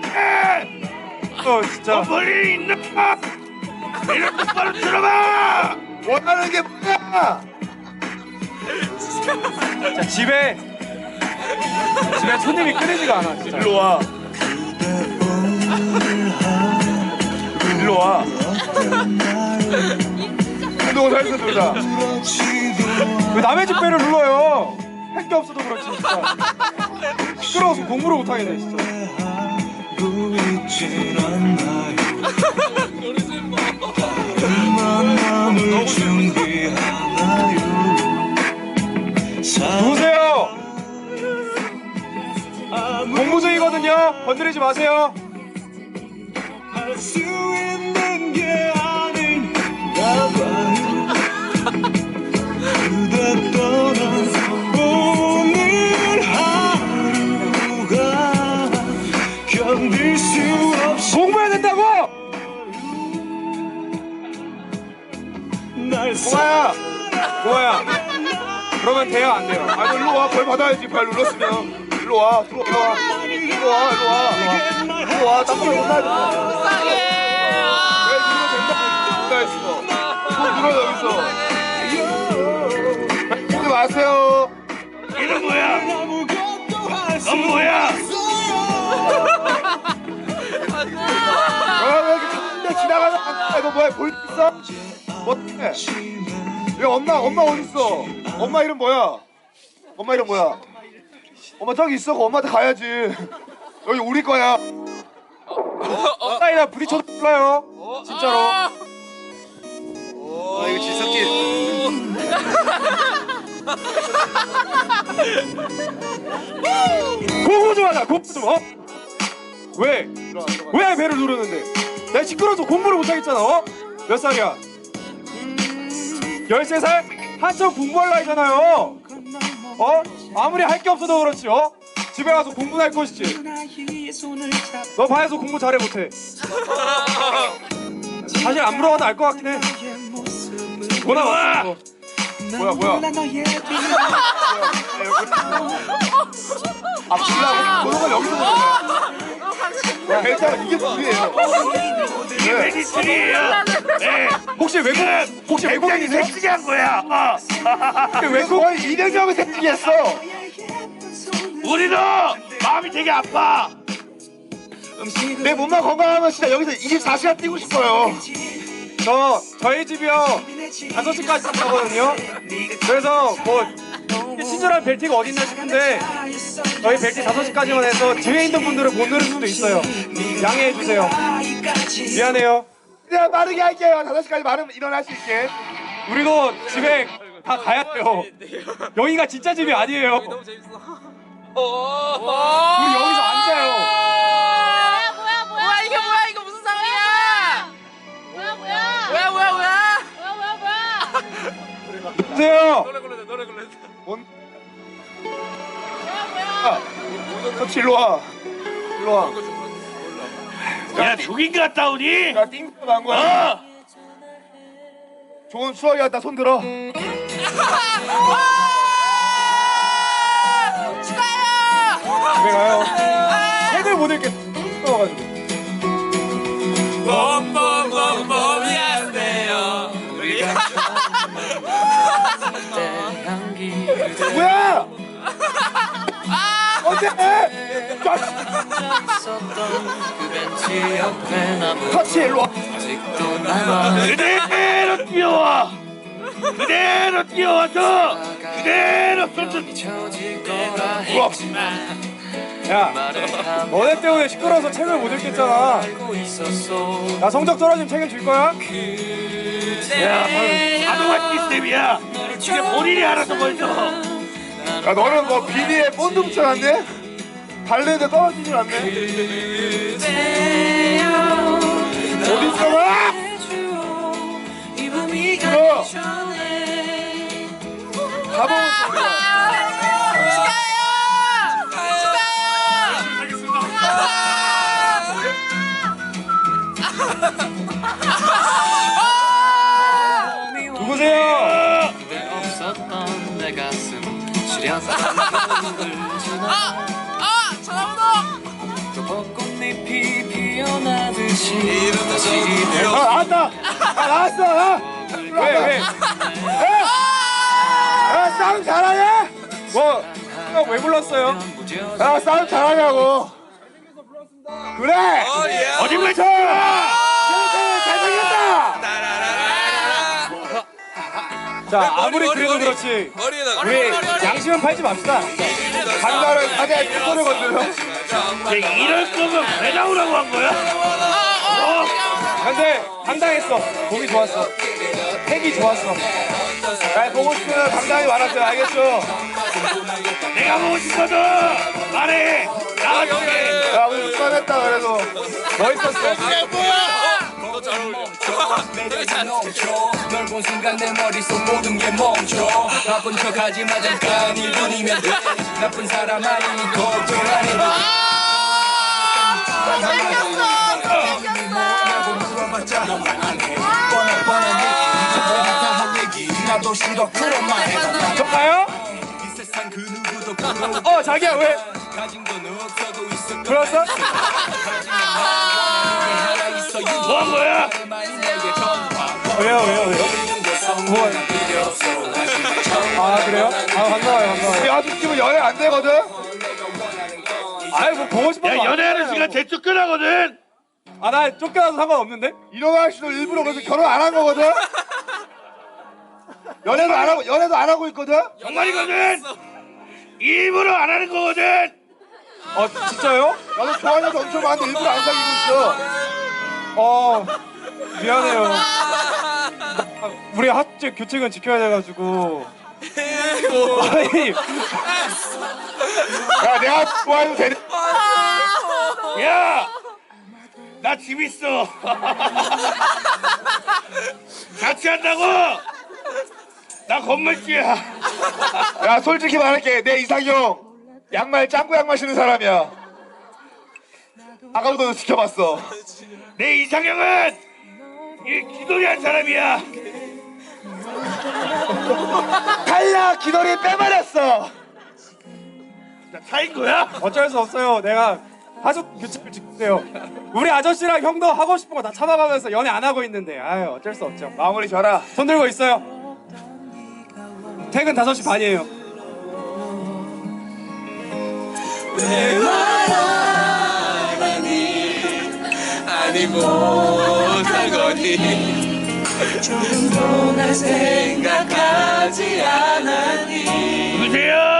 대표해! 어 진짜 멀리 있나? 이런 똑바로 들어봐! 원하는 게 뭐야? 자 집에 집에 손님이 끊이지가 않아 진짜 일로 와. 일로 와. 운동을 살서 놀자. 왜 남의 집 배를 눌러요 할 게 없어도 그렇지 진짜 시끄러워서 공부를 못하겠네 진짜 누구세요? 공부 중이거든요. 건드리지 마세요 안 돼요 아니 일로 와. 벌 받아야지. 발 눌렀으면. 일로 와. 들어와. 일로 와. 일로 와. 일로 와. 일로 와. 땀을 못 나야 돼. 왜 눌러 된다고 못 나했어. 손 눌러 여기서. 하지 마세요. 이건 뭐야? 아무것도 할수 넌 뭐야? 아, 왜 이렇게 근데 지나가는 아, 이거 뭐야? 볼 있어? 어때? 야 엄마 엄마 어디 있어? 엄마 이름 뭐야? 엄마 이름 뭐야? 엄마 저기 있어. 그 엄마한테 가야지. 여기 우리 거야. 사이다 부딪혀도 몰라요 진짜로 아 이거 지석진. 공부 좀 하자 공부 좀 어? 왜? 왜 배를 누르는데? 내가 시끄러워서 공부를 못하겠잖아 어? 몇 살이야? 13살? 한참 공부할라 했잖아요 어? 아무리 할 게 없어도 그렇지 어? 집에 가서 공부나 할 것이지 너 반에서 공부 잘해 못해 사실 안 물어봐도 알 것 같긴 해 뭐나 왔어 뭐야 뭐야? 아 불나고 번호가 여기서 보는 거야. 일단 이게 둘이에요. 네. 메디슨이에요. 네. 혹시 외국 혹시 굉장히 외국인이세요? 섹시한 거야. 어. 외국 거의 이대경이 새끼겠어. 우리도 마음이 되게 아파. 내 몸만 건강하면 진짜 여기서 24시간 뛰고 싶어요. 저 저희 집이요 5시까지 산다거든요 그래서 뭐 친절한 벨트가 어딨나 싶은데 저희 벨트 5시까지만 해서 뒤에 있는 분들은 못 누를 수도 있어요 양해해 주세요 미안해요 그냥 빠르게 할게요. 5시까지 마르면 일어날 수 있게. 우리도 집에 다 가야 돼요 여기가 진짜 집이 아니에요 우리 여기서 앉아요 뭐야 뭐야 뭐야 뭐야 이게 뭐야 이거 무슨 상황이야? 뭐야 뭐야 뭐야 뭐야 뭐야? 뭐야 뭐야 뭐야 보세요 노래 걸렸네 노래 걸렸네. 뭔? 뭐야 뭐야 터치 일로 와. 일로 와. 야 조깅 갔다 오니? 야 띵도 난 거야. 어. 좋은 추억이었다. 손 들어. 축하해요. 집에 가요 책을 못 읽게 떠가지고 봄봄봄봄 미안해요. 뭐야? 언제? 터치 일로 와. 그대로 뛰어와. 그대로 뛰어와서 그대로 우와. 야 너네 때문에 시끄러워서 책을 못 읽겠잖아 나 성적 떨어지면 줄 거야? 야, 자동화 시스템이야. 이게 본인이 알아서 걸죠. 야 너는 뭐 비니에 본드 붙여 놨네? 달래는데 떨어지질 않네. 어디 봐? 들어. 가방 누구세 시려서 아 전화번호. 또 벚꽃잎이 아 나왔다. 아 나왔어. 아. 왜 왜? 야 싸움 잘하냐? 뭐? 형왜 불렀어요? 야 싸움 잘하냐고. 그래. 어디 불쳐 자 아무리 머리, 그래도 머리. 그렇지 머리에다가 우리 양심은 팔지 맙시다. 간다를 사대 뚜껑이거든. 이럴 거면 왜 나오라고 한 거야? 어? 근데 당당했어. 보기 좋았어. 핵이 좋았어. 야 보고 싶으면 당당히 말하세요. 알겠죠? 내가 보고 싶어도 말해 나와줄게 야 우리 수고했다 그래도. 멋있었어. 너잘 어울려 넓은 순간 내 머릿속 모든 게 멈춰. 바쁜 척하지 마. 잠깐 1분이면 돼. 나쁜 사람 아니니 걱정 안 해도 물어봤자 너만 안해 뻔한 뻔한 얘기 저번부터 한 얘기. 나도 싫어. 그런 말 해봐? 이 세상 그 누구도 어 자기야 왜? 가진 건 없어도 있을 불렀어? 뭐한 거야? 왜요 왜요 왜요? 뭐? 아 그래요? 아 반가워요 반가워요. 우리 아저씨는 연애 안 되거든. 아이 뭐 보고 싶어서 야 연애하는. 시간 대충 끄라거든 아나 쫓겨나도 상관없는데? 이런 아저씨도 일부러 그래서 결혼 안 한 거거든. 연애도 안 하고 연애도 안 하고 있거든. 정말이거든 일부러 안 하는 거거든 어 진짜요? 나도 좋아하는 여자 엄청 많은데 일부러 안 사귀고 있어. 어 미안해요. 우리 학제 규칙은 지켜야 돼가지고. 아니 야 내가 좋아해도 되는. 야! 나 집 있어 같이 한다고 나 건물주야 야 솔직히 말할게 내 이상형 양말 짱구 양말 신는 사람이야. 아까부터 지켜봤어. 내 이상형은 이 기돌이 한 사람이야 탈락 기돌이 빼버렸어. 나 차인 거야? 어쩔 수 없어요. 내가 하숙 규칙을 지킬게요. 우리 아저씨랑 형도 하고 싶은 거 다 참아가면서 연애 안 하고 있는데 아유 어쩔 수 없죠. 마무리 져라. 손 들고 있어요. 퇴근 5시 반이에요. 아니 못한 거니 조금도 날 생각하지 않았니 누구세요?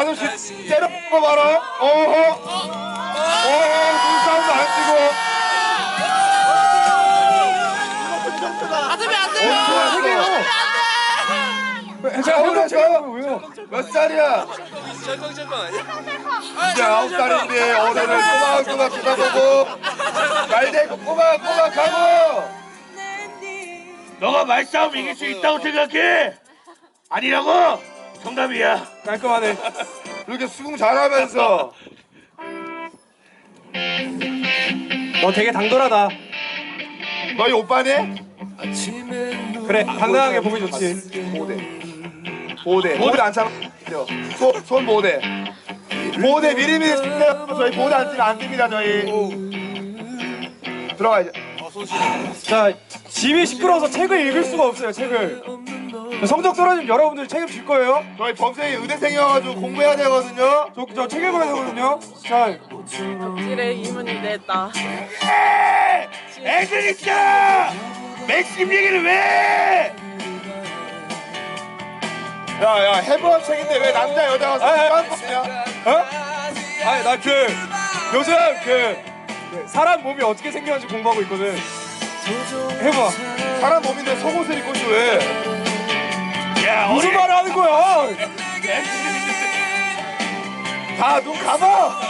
아저씨 때려본 거 봐라. 어허. 어허 눈싸움도 안 치고. 받으면 안 돼요. 제가 아, 형도 그래, 제가 저- 왜요? 몇 살이야? 절망절망 아니야? 이제 아홉 살인데 어른을 꼬박꼬박 쳐다보고 말대고 꼬박꼬박 하고 너가 말싸움 이길 수 있다고 생각해? 아니라고? 정답이야 깔끔하네. 이렇게 수긍 잘하면서 너 되게 당돌하다. 너희 오빠니? 그래 당당하게 보기 좋지. 보대 보대 보대 안 참아 손, 손 보대 보대 미리미리 쓰세요 저희 보대 안 쓰면 안 됩니다 저희 들어가 이제 자 집이 시끄러워서 책을 읽을 수가 없어요. 책을. 성적 떨어지면 여러분들 책임질 거예요. 저희 범생이 의대생이어가지고 공부해야 되거든요 저, 저 책 읽어야 되거든요. 자 덕질의 이문이 됐다. 에! 애들 있잖아! 맥심 얘기를 왜! 야야 해부학 책인데 왜 남자 여자가 깜빡이냐 어? 아니 나그 요즘 그, 그 사람 몸이 어떻게 생겼는지 공부하고 있거든. 해봐. 사람 몸인데 속옷을 입고 있어 왜? 야 무슨 말을 하는 거야? 다 눈 감아!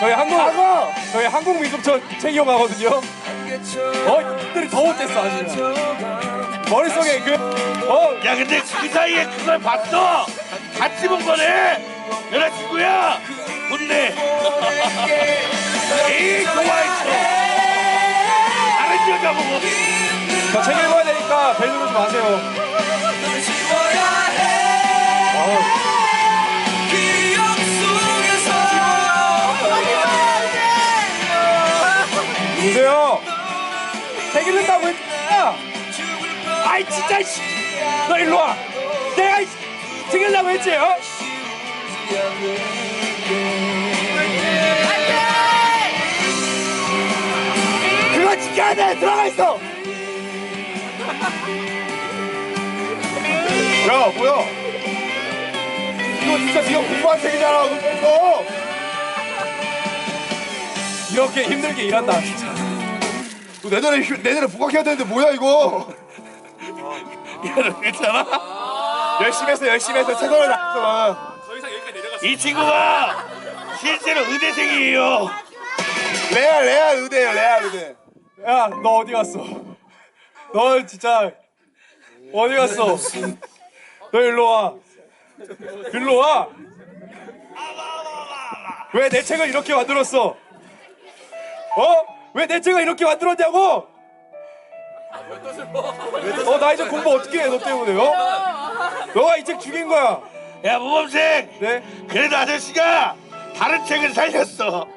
저희 한국 감아! 저희 한국 민속촌 챙겨가거든요. 어, 이들이 더 못됐어 아주. 머릿속에 그 어, 야 근데 그 사이에 그걸 봤어? 같이 본 거네? 여자친구야? 혼내 에이 좋아했어 여자 보고 저책 읽어야 되니까 벨 누르지 마세요. 보세요. 책 읽는다고 했잖아. 아이 진짜 씨. 너 일로 와. 내가 이- 책 읽으려고 했지. 어? 지켜야 돼 들어가 있어. 야 뭐야? 이거 진짜 네가 공부한 책이잖아. 그거 이렇게 힘들게 일한다. 진짜. 너 내년에 휴- 내년에 복학해야 되는데 뭐야 이거? 괜찮아? 열심히 했어 열심히 했어. 최선을 다했어 이 친구가 실제로 의대생이에요. 레알 레알 의대예요 레알 의대 야, 너 어디 갔어? 너 진짜 어디 갔어? 너 일로 와. 일로 와. 왜 내 책을 이렇게 만들었어? 어? 왜 내 책을 이렇게 만들었냐고? 어, 나 이제 공부 어떻게 해, 너 때문에, 어? 너가 이 책 죽인 거야. 야 모범생 네? 그래도 아저씨가 다른 책을 살렸어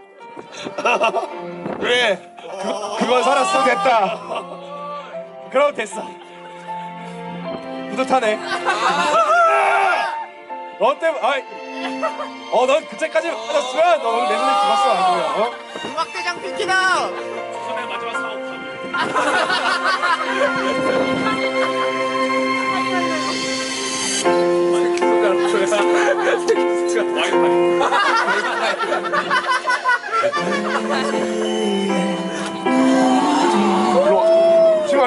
그래. 그, 그건 살았어. 됐다. 그럼 됐어. 뿌듯하네. 너 때문에, 아이. 어, 넌 그때까지 맞았으면 너 오늘 내 눈에 죽었어, 안 그래? 어? 음악대장 비키나 지금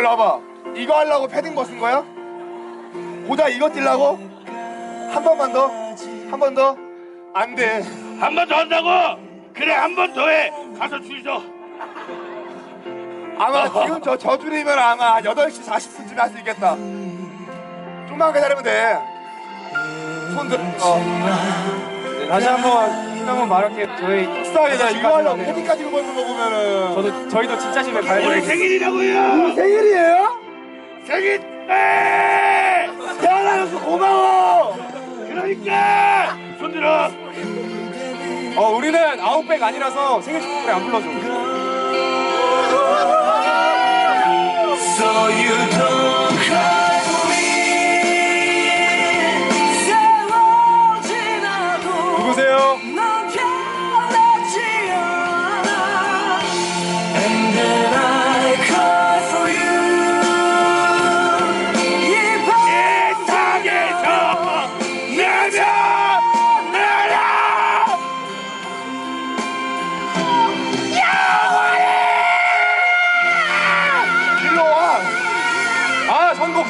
일로 와봐 이거 하려고 패딩 벗은 거야? 보다 이거 뛰려고? 한 번만 더? 한 번 더? 안 돼 한 번 더 한다고? 그래 한 번 더 해 가서 줄 서. 아마 지금 저 저줄이면 아마 8시 40분쯤에 할 수 있겠다 좀만 기다리면 돼 손 들.. 어. 다시 한 번, 한번 말할게요. 저희 나 이거 입고 있는 거 보면은 저도, 저희도 진짜 집에 가야 오늘 돼요. 생일이라고요 생일이에요? 생일 에 태어나서 고마워 그러니까 손들어 어, 우리는 아웃백 아니라서 생일 축하 노래 안 불러줘. So you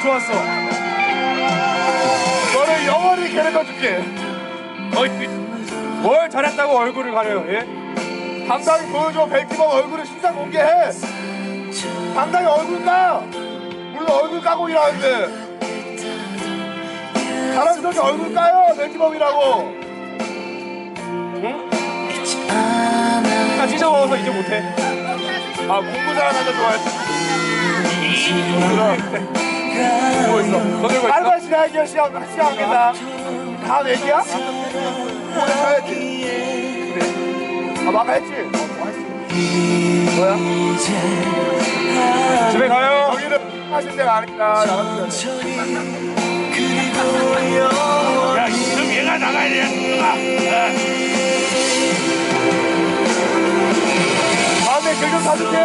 좋았어. 너를 영원히 괴롭혀줄게. 뭘 잘했다고 얼굴을 가려요, 예? 당당히 보여줘. 벨기범 얼굴을 신상 공개해. 당당히 얼굴 까. 우리는 얼굴 까고 일하는데. 자랑스럽게 얼굴 까요 벨기범이라고. 나 찢어 먹어서 이제 못해. 아 공부 잘하는 남자 좋아했어 빨간 시간이야 시간 시간이다 다음 얘기야? 오늘 해야지 그래 아 마가 했지? 뭐야? 집에 가요. 여기는 하실 때가 돼야 그럼 얘가 나가야 되겠구나 다음에 글좀 사주세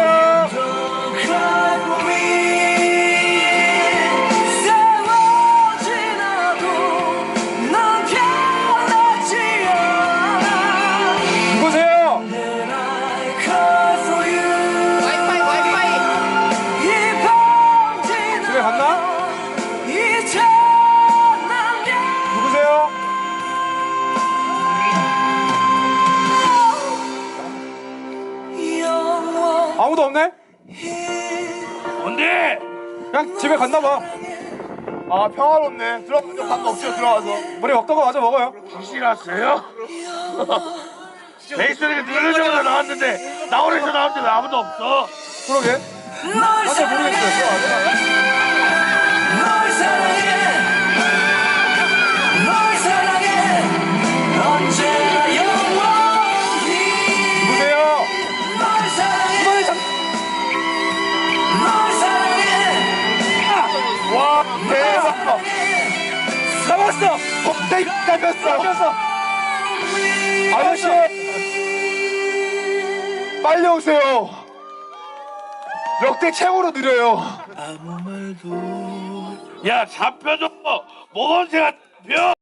뭔데? 그냥 집에 갔나 봐. 아 평화롭네. 들어가서 밥 먹죠 들어가서. 우리 먹던 거 마저 먹어요. 귀신 왔어요? 베이스를 누르자마자 나왔는데 나오는 서 나왔는데 왜 아무도 없어? 그러게. 널 사실 모르겠어요. 잡혔어. 잡혔어. 아저씨 빨리 오세요. 역대 최고로 느려요. 야 잡혀줘! 모건새가 잡혀!